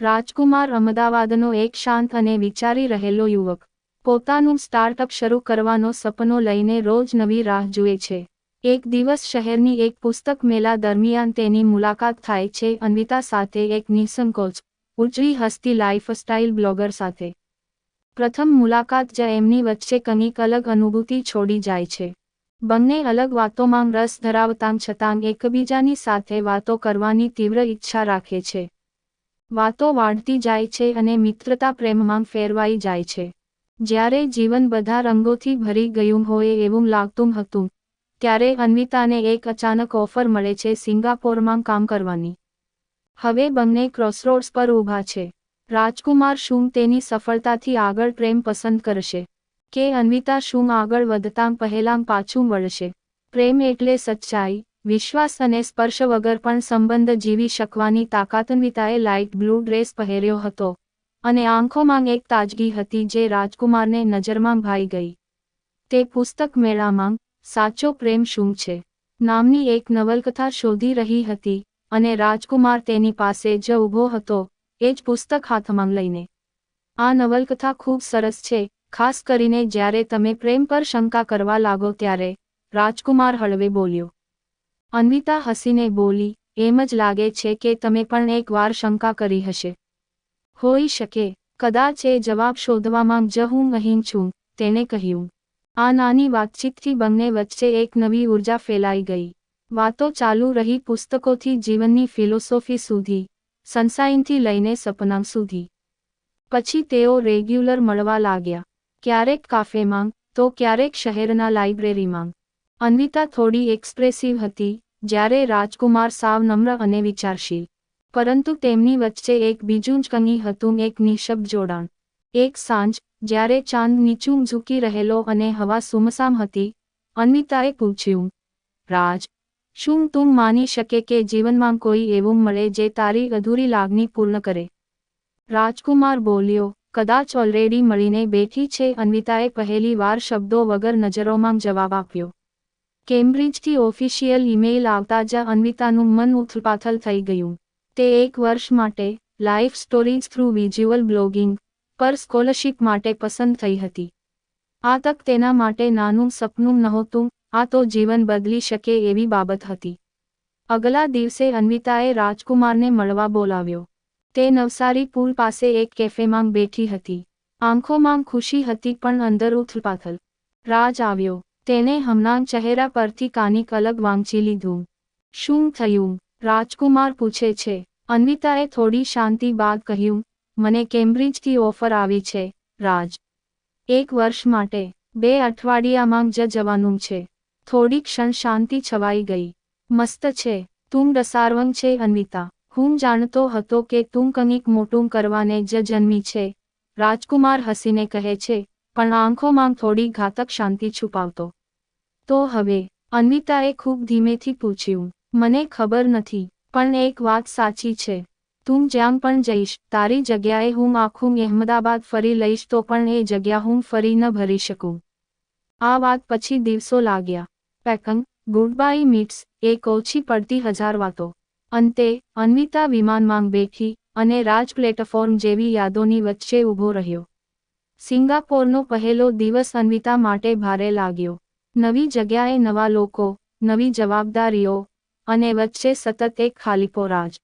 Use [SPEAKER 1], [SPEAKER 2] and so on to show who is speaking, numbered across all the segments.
[SPEAKER 1] રાજકુમાર અમદાવાદનો એક શાંત અને વિચારી રહેલો યુવક. પોતાનું સ્ટાર્ટઅપ શરૂ કરવાનો સપનો લઈને રોજ નવી રાહ જુએ છે. એક દિવસ શહેરની એક પુસ્તક મેલા દરમિયાન તેની મુલાકાત થાય છે અન્વિતા સાથે એક નિસંકોચ, ઉજળી હસ્તી લાઇફસ્ટાઇલ બ્લોગર સાથે. પ્રથમ મુલાકાત જ એમની વચ્ચે કંઈક અલગ અનુભૂતિ છોડી જાય છે. બંને અલગ વાતોમાં રસ ધરાવતાં છતાં એકબીજાની સાથે વાતો કરવાની તીવ્ર ઈચ્છા રાખે છે. વાતો વાઢતી જાય છે અને મિત્રતા પ્રેમમાં ફેરવાઈ જાય છે. જ્યારે જીવન બધા રંગોથી ભરી ગયું હોય એવું લાગતું હતું, ત્યારે અન્વિતાને એક અચાનક ઓફર મળે છે સિંગાપોરમાં કામ કરવાની. હવે બંને ક્રોસરોડ્સ પર ઊભા છે. રાજકુમાર શું તેની સફળતાથી આગળ પ્રેમ પસંદ કરશે? કે અન્વિતા શું આગળ વધતાં પહેલાં પાછું વળશે? પ્રેમ એટલે સચ્ચાઈ વિશ્વાસ અને સ્પર્શ વગર પણ સંબંધ જીવી શકવાની તાકાતન્વિતાએ લાઇટ બ્લુ ડ્રેસ પહેર્યો હતો અને આંખોમાં એક તાજગી હતી જે રાજકુમારને નજરમાં ભાઈ ગઈ. તે પુસ્તક મેળામાં સાચો પ્રેમ શું છે નામની એક નવલકથા શોધી રહી હતી અને રાજકુમાર તેની પાસે જ ઊભો હતો, એ જ પુસ્તક હાથમાં લઈને. આ નવલકથા ખૂબ સરસ છે, ખાસ કરીને જ્યારે તમે પ્રેમ પર શંકા કરવા લાગો ત્યારે, રાજકુમાર હળવે બોલ્યો. અન્વિતા હસીને બોલી, એમ જ લાગે છે કે તમે પણ એક વાર શંકા કરી હશે. હોઈ શકે. કદાચ એ જવાબ શોધવામાં જ હું અહીં છું, તેણે કહ્યું. આ નાની વાતચીતથી બંને વચ્ચે એક નવી ઊર્જા ફેલાઈ ગઈ. વાતો ચાલુ રહી પુસ્તકોથી જીવનની ફિલોસોફી સુધી સનસાઇનથી લઈને સપના સુધી. પછી તેઓ રેગ્યુલર મળવા લાગ્યા. ક્યારેક કાફેમાં, તો ક્યારેક શહેરના લાઇબ્રેરીમાં. અન્વિતા થોડી એક્સપ્રેસિવ હતી, જ્યારે રાજકુમાર સાવ નમ્ર અને વિચારશીલ. પરંતુ તેમની વચ્ચે એક બીજું જ કંઈ હતું, એક નિશબ્દ જોડાણ. એક સાંજ, જ્યારે ચાંદ નીચું ઝૂકી રહેલો અને હવા સુમસામ હતી, અન્વિતાએ પૂછ્યું, રાજ, શું તું માની શકે કે જીવનમાં કોઈ એવું મળે જે તારી અધૂરી લાગણી પૂર્ણ કરે? રાજકુમાર બોલ્યો, કદાચ ઓલરેડી મળીને બેઠી છે, અન્વિતાએ પહેલી વાર શબ્દો વગર નજરોમાં જવાબ આપ્યો. કેમ્બ્રિજથી ઓફિશિયલ ઇમેઇલ આવતા જ અન્વિતાનું મન ઉથલપાથલ થઈ ગયું. તે એક વર્ષ માટે life stories through visual blogging પર સ્કોલરશિપ માટે પસંદ થઈ હતી. આ તક તેના માટે નાનું સપનું નહોતું, આ તો જીવન બદલી શકે એવી બાબત હતી. અગલા દિવસે અન્વિતાએ રાજકુમારને મળવા બોલાવ્યો. તે નવસારી પુલ પાસે એક કેફેમાં બેઠી હતી. આંખોમાં ખુશી હતી પણ અંદર ઉથલપાથલ. રાજ આવ્યો. તેને હમણાં ચહેરા પરથી કાનિક અલગ વાંચી લીધું. શું થયું? રાજકુમાર પૂછે છે. અન્વિતાએ થોડી શાંતિ બાદ કહ્યું, મને કેમ્બ્રિજથી ઓફર આવી છે, રાજ. એક વર્ષ માટે. બે અઠવાડિયામાં જ જવાનું છે. થોડી ક્ષણ શાંતિ છવાઈ ગઈ. મસ્ત છે. તું ડસારવંગ છે, અન્વિતા. હું જાણતો હતો કે તું કંઈક મોટું કરવાને જ જન્મી છે. રાજકુમાર હસીને કહે છે, પણ આંખોમાં થોડી ઘાતક શાંતિ છુપાવતો. તો હવે, અન્વિતાએ ખૂબ ધીમેથી પૂછ્યું, મને ખબર નથી, પણ એક વાત સાચી છે. તું જ્યાં પણ જઈશ, તારી જગ્યાએ હું આખું અહેમદાબાદ ફરી લઈશ તો પણ એ જગ્યા હું ફરી ન ભરી શકું. આ વાત પછી દિવસો લાગ્યા. પેકંગ, ગુડ બાય મીટ્સ, એક ઓછી પડતી હજાર વાતો. અંતે, અન્વિતા વિમાનમાં બેઠી અને રાજ પ્લેટફોર્મ જેવી યાદોની વચ્ચે ઊભો રહ્યો. સિંગાપોરનો પહેલો દિવસ અન્વિતા માટે ભારે લાગ્યો. નવી જગ્યાએ નવા લોકો, નવી જવાબદારીઓ અને વચ્ચે સતત એક ખાલીપો રાજ.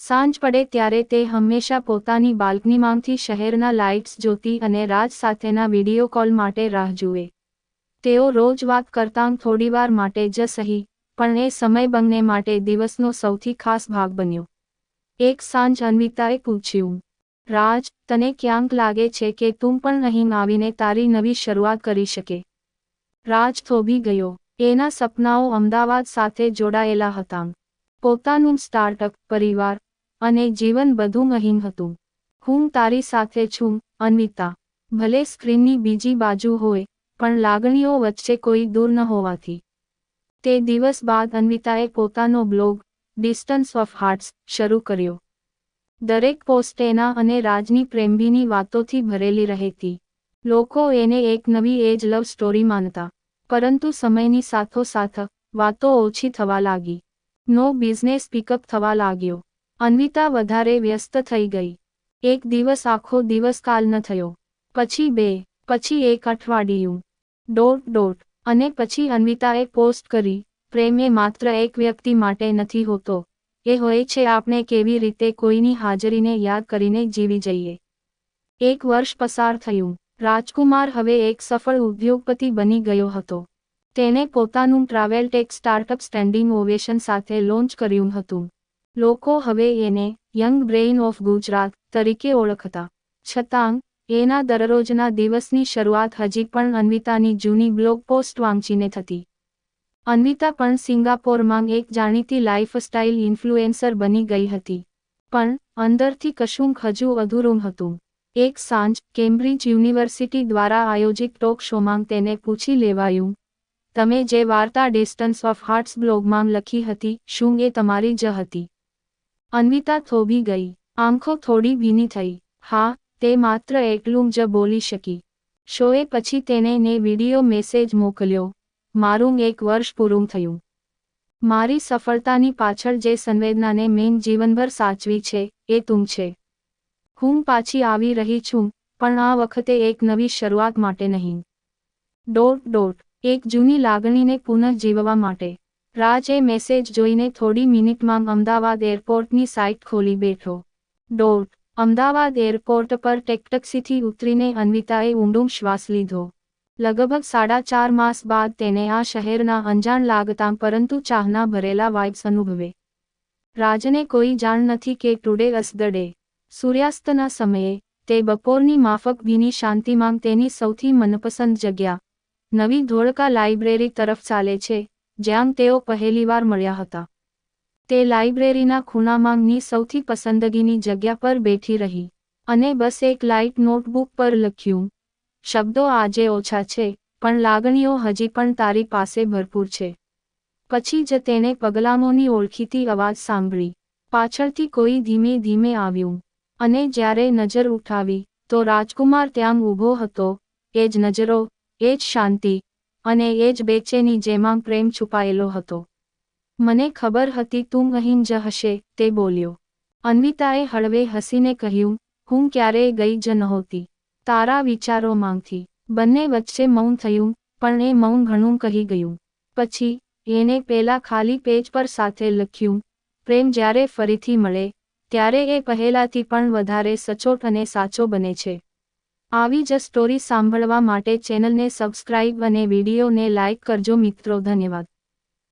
[SPEAKER 1] સાંજ પડે ત્યારે તે હંમેશા પોતાની બાલ્કનીમાંથી શહેરના લાઇટ્સ જોતી અને રાજ સાથેના વીડિયો કોલ માટે રાહ જુએ. તેઓ રોજ વાત કરતાં થોડીવાર માટે જ સહી, પણ એ સમય બંને માટે દિવસનો સૌથી ખાસ ભાગ બન્યો. એક સાંજ અન્વિતાએ પૂછ્યું, રાજ, તને ક્યાંક લાગે છે કે તું પણ અહીં આવીને તારી નવી શરૂઆત કરી શકે? રાજ થોભી ગયો. એના સપનાઓ અમદાવાદ સાથે જોડાયેલા હતા. પોતાનું સ્ટાર્ટઅપ પરિવાર અને જીવન બધું અહીં હતું. હું તારી સાથે છું, અન્વિતા. ભલે સ્ક્રીનની બીજી બાજુ હોય, પણ લાગણીઓ વચ્ચે કોઈ દૂર ન હોવાથી. તે દિવસ બાદ અન્વિતાએ પોતાનો બ્લોગ ડિસ્ટન્સ ઓફ હાર્ટ્સ શરૂ કર્યો. દરેક પોસ્ટ એના અને રાજની પ્રેમભીની વાતોથી ભરેલી રહેતી. લોકો એને એક નવી એજ લવ સ્ટોરી માનતા. પરંતુ સમયની સાથોસાથ વાતો ઓછી થવા લાગી. નો બિઝનેસ પિકઅપ થવા લાગ્યો. અન્વિતા વધારે વ્યસ્ત થઈ ગઈ. એક દિવસ આખો દિવસ કાલ ન થયો. પછી બે, પછી એક અઠવાડિયું. Dot dot. અને પછી અન્વિતાએ પોસ્ટ કરી, પ્રેમ માત્ર એક વ્યક્તિ માટે નથી હોતો. એ હોય છે આપણે કેવી રીતે કોઈની હાજરીને યાદ કરીને જીવી જઈએ. એક વર્ષ પસાર થયું. રાજકુમાર હવે એક સફળ ઉદ્યોગપતિ બની ગયો હતો. તેણે પોતાનું travel tech startup standing ovation સાથે લોન્ચ કર્યું હતું. લોકો હવે એને યંગ બ્રેઇન ઓફ ગુજરાત તરીકે ઓળખતા. છતાં, એના દરરોજના દિવસની શરૂઆત હજી પણ અન્વિતાની જૂની બ્લોગ પોસ્ટ વાંચીને થતી. અન્વિતા પણ સિંગાપોરમાં એક જાણીતી લાઇફસ્ટાઇલ ઇન્ફ્લુએન્સર બની ગઈ હતી. પણ, અંદરથી કશુંક હજુ અધૂરું હતું. એક સાંજ કેમ્બ્રિજ યુનિવર્સિટી દ્વારા આયોજિત ટોક શોમાં તેને પૂછી લેવાયું. તમે જે વાર્તા ડિસ્ટન્સ ઓફ હાર્ટ્સ બ્લોગમાં લખી હતી, શું એ તમારી જ હતી અન્વિતા થોભી ગઈ. આંખો થોડી ભીની થઈ. હા, તે માત્ર એકલું જ બોલી શકી. શોએ પછી તેને ને વિડિયો મેસેજ મોકલ્યો. મારું એક વર્ષ પૂરું થયું. મારી સફળતાની પાછળ જે સંવેદનાને મેં જીવનભર સાચવી છે, એ તું છે. હું પાછી આવી રહી છું, પણ આ વખતે એક નવી શરૂઆત માટે નહીં. ડોટ ડોટ, એક જૂની લાગણીને પુનઃજીવવા માટે. રાજ એ મેસેજ જોઈને થોડી મિનિટમાં અમદાવાદ એરપોર્ટની સાઇટ ખોલી બેઠો. ડોટ, અમદાવાદ એરપોર્ટ પર ટેકટક્સીથી ઉતરીને અન્વિતાએ ઊંડું શ્વાસ લીધો. લગભગ સાડા ચાર માસ બાદ તેને આ શહેરના અંજાણ લાગતા પરંતુ ચાહના ભરેલા વાઇબ્સ અનુભવે. રાજને કોઈ જાણ નથી કે ટુડે અસ ધ સૂર્યાસ્તના સમયે, તે બપોરની માફક ભીની શાંતિમાં તેની સૌથી મનપસંદ જગ્યા. નવી ધોળકા લાઇબ્રેરી તરફ ચાલે છે, જ્યાં તેઓ પહેલીવાર મળ્યા હતા. તે લાઇબ્રેરીના ખૂણામાંની સૌથી પસંદગીની જગ્યા પર બેઠી રહી, અને બસ એક લાઇટ નોટબુક પર લખ્યું. શબ્દો આજે ઓછા છે, પણ લાગણીઓ હજી પણ તારી પાસે ભરપૂર છે. પછી જ તેણે પગલામોની ઓળખીતી અવાજ સાંભળી. પાછળથી કોઈ ધીમે ધીમે આવ્યું. અને જ્યારે નજર ઉઠાવી, તો રાજકુમાર ત્યાં ઊભો હતો, એ જ નજરો, એ જ શાંતિ, અને એ જ બેચેની જેમાં પ્રેમ છુપાયેલો હતો. મને ખબર હતી તું અહીં જ હશે, તે બોલ્યો. અન્વિતાએ હળવે હસીને કહ્યું, હું ક્યારેય ગઈ જ નહોતી. તારા વિચારો માંગથી. બંને વચ્ચે મૌન થયું, પણ એ મૌન ઘણું કહી ગયું. પછી, એને પેલા ખાલી પેજ પર સાથે લખ્યું, પ્રેમ જ્યારે ફરીથી મળે ત્યારે એ પહેલાથી પણ વધારે સચોટ અને સાચો બને છે. આવી જ સ્ટોરી સાંભળવા માટે ચેનલને સબસ્ક્રાઇબ અને વિડીયોને લાઇક કરજો મિત્રો, ધન્યવાદ.